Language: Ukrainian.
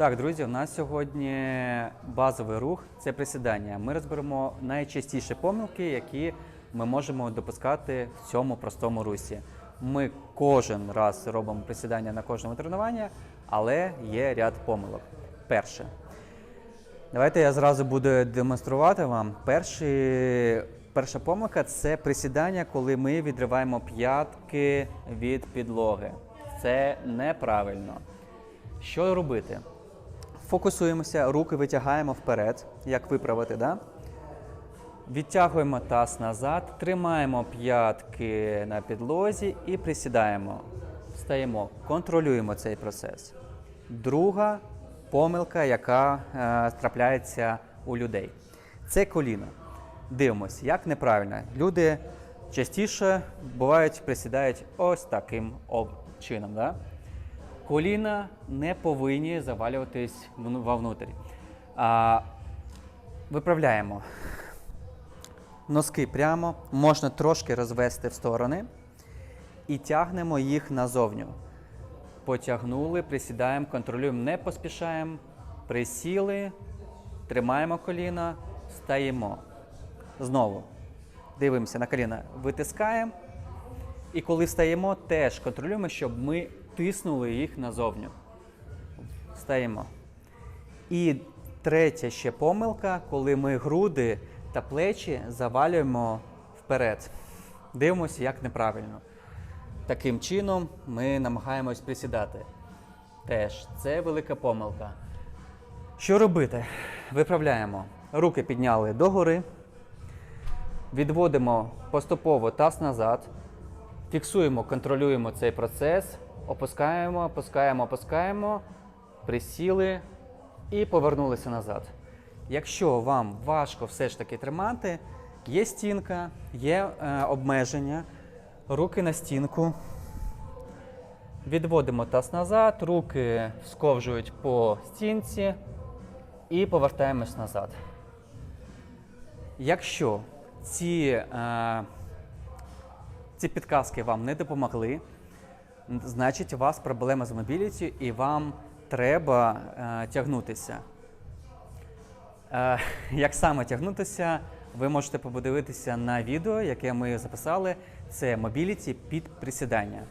Так, друзі, у нас сьогодні базовий рух це присідання. Ми розберемо найчастіші помилки, які ми можемо допускати в цьому простому русі. Ми кожен раз робимо присідання на кожному тренуванні, але є ряд помилок. Перше. Давайте я зразу буду демонструвати вам. Перший, перша помилка це присідання, коли ми відриваємо п'ятки від підлоги. Це неправильно. Що робити? Фокусуємося, руки витягаємо вперед, як виправити, да? Відтягуємо таз назад, тримаємо п'ятки на підлозі і присідаємо. Встаємо, контролюємо цей процес. Друга помилка, яка е, трапляється у людей, це коліно. Дивимось, як неправильно. Люди частіше бувають, присідають ось таким чином. Да? Коліна не повинні завалюватись вну- вовнутрь. А, виправляємо. Носки прямо, можна трошки розвести в сторони і тягнемо їх назовню. Потягнули, присідаємо, контролюємо, не поспішаємо. Присіли, тримаємо коліна, встаємо. Знову дивимося на коліна, витискаємо. І коли встаємо, теж контролюємо, щоб ми тиснули їх назовню. Встаємо. І третя ще помилка, коли ми груди та плечі завалюємо вперед. Дивимося, як неправильно. Таким чином ми намагаємось присідати. Теж це велика помилка. Що робити? Виправляємо. Руки підняли догори. Відводимо поступово таз назад. Фіксуємо, контролюємо цей процес. Опускаємо, опускаємо, опускаємо. Присіли і повернулися назад. Якщо вам важко все ж таки тримати, є стінка, є е, обмеження, руки на стінку. Відводимо таз назад, руки сковжують по стінці і повертаємось назад. Якщо ці, е, ці підказки вам не допомогли, значить у вас проблема з мобіліті, і вам треба е, тягнутися. Е, як саме тягнутися, ви можете подивитися на відео, яке ми записали. Це мобіліті під присідання.